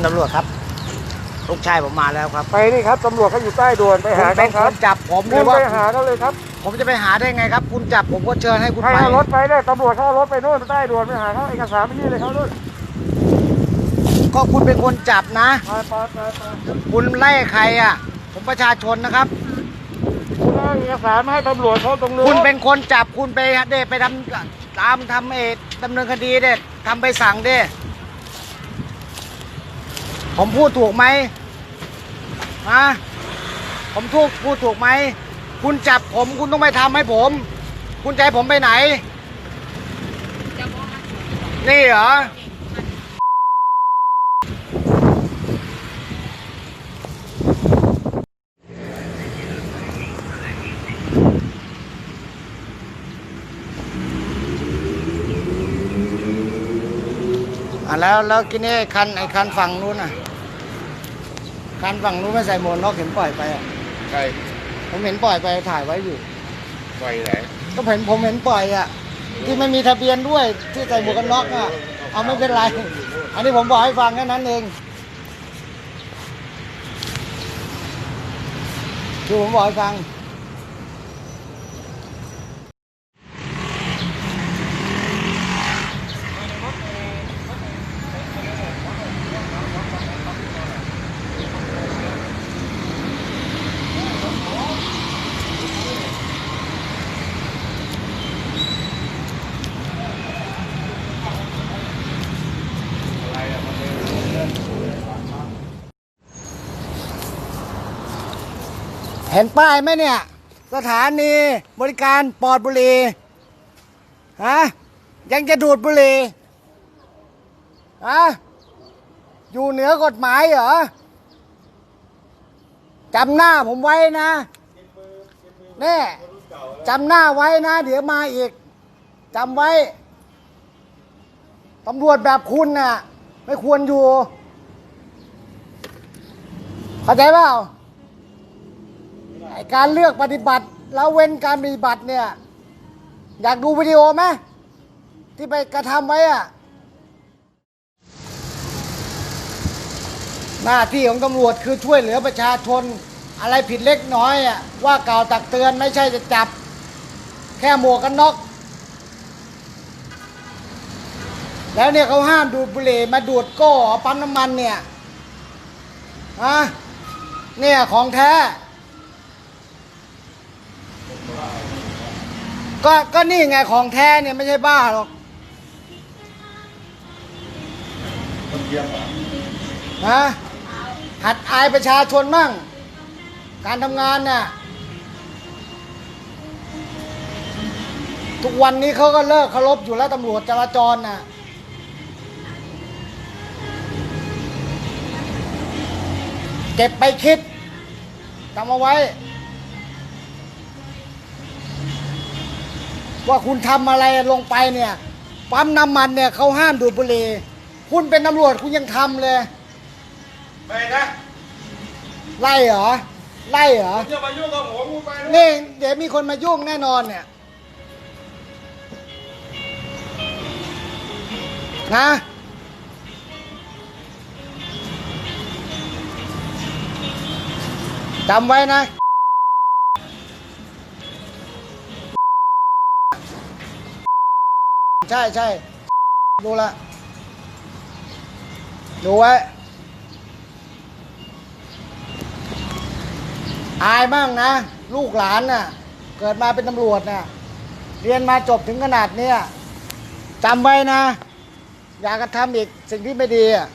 คุณตำรวจครับ ลูกชายผมมาแล้วครับไปนี่ครับตำรวจเขาอยู่ใต้ด่วนไปคุหาณเขาเป็นคครับนจับผมหคุรือณว่า ไปหาเขาเลยครับผมจะไปหาได้ไงครับ คุณจับผมก็เชิญให้คุณใครไปเอารถไปได้ตำรวจเขาเอารถไปโน่นใต้ด่วนไปหาเขาเอกสารไม่ยื่นเลยเขาโน่นก็คุณเป็นคนจับนะ ไปไปไปไปคุณไล่ใครอะ ผมประชาชนนะครับ คุณเอาเอกสารมาให้ตำรวจเขาตรงนู้นคุณเป็นคนจับคุณไปเดไปทำตามทำเอดำเนินคดีเด็ดทำไปสั่งเด้ ผมพูดถูกไหมฮะผมถูกพูดถูกไหม คุณจับผมคุณต้องไปทำให้ผม คุณให้ผมไปไหน นี่เหรอ อะแล้วแล้วกินนี่ไอ้คันไอ้คันฝั่งนู้นน่ะ คันฝั่งนู้นไม่ใส่หมวกนอกเห็นปล่อยไปอะใครผมเห็นปล่อยไปถ่ายไว้อยู่ไปไหนก็เห็นผมเห็นปล่อยอะ ที่ไม่มีทะเบียนด้วยที่ใส่หมวกกันน็อกอะ เอาไม่เป็นไร อันนี้ผมบอกให้ฟังแค่นั้นเองคือผมบอกให้ฟัง เห็นป้ายไหมเนี่ย สถานีบริการปลอดบุหรี่ฮะยังจะดูดบุหรี่ฮะอยู่เหนือกฎหมายเหรอจำหน้าผมไว้นะแน่จำหน้าไว้นะ เดี๋ยวมาอีกจำไว้ตำรวจแบบคุณน่ะ ไม่ควรอยู่ เข้าใจเปล่าไอ้ การเลือกปฏิบัติแล้วเว้นการปฏิบัติเนี่ย อยากดูวิดีโอไหมที่ไปกระทำไว้อะหน้าที่ของตำรวจคือช่วยเหลือประชาชน อะไรผิดเล็กน้อยอะว่ากล่าวตักเตือนไม่ใช่จะจับ แค่หมวกกันน็อกแล้วเนี่ยเขาห้ามดูดบุหรี่มาดูดก้ปั๊มน้ำมันเนี่ยฮะเนี่ยของแท้ ก็ก็นี่ไงของแท้เนี่ยไม่ใช่บ้าหรอกฮะหัดอายประชาชนมั่ง การทำงานน่ะ ทุกวันนี้เขาก็เลิกเคารพอยู่แล้วตำรวจจราจรน่ะเก็บไปคิดจำเอาไว้ ว่าคุณทำอะไรลงไปเนี่ยปั๊มน้ำมันเนี่ยเขาห้ามดูดบุหรี่คุณเป็นตำรวจคุณยังทำเลยไปนะไล่เหรอไล่เหรออย่ามายุ่งกับผมกูไปนะนี่เดี๋ยวมีคนมายุ่งแน่นอนเนี่ยนะจำไว้นะ ใช่ใช่ดูละดูไว้ อายบ้างนะ ลูกหลานน่ะ เกิดมาเป็นตำรวจน่ะ เรียนมาจบถึงขนาดเนี้ยจำไว้นะ อย่ากระทำอีกสิ่งที่ไม่ดีอะ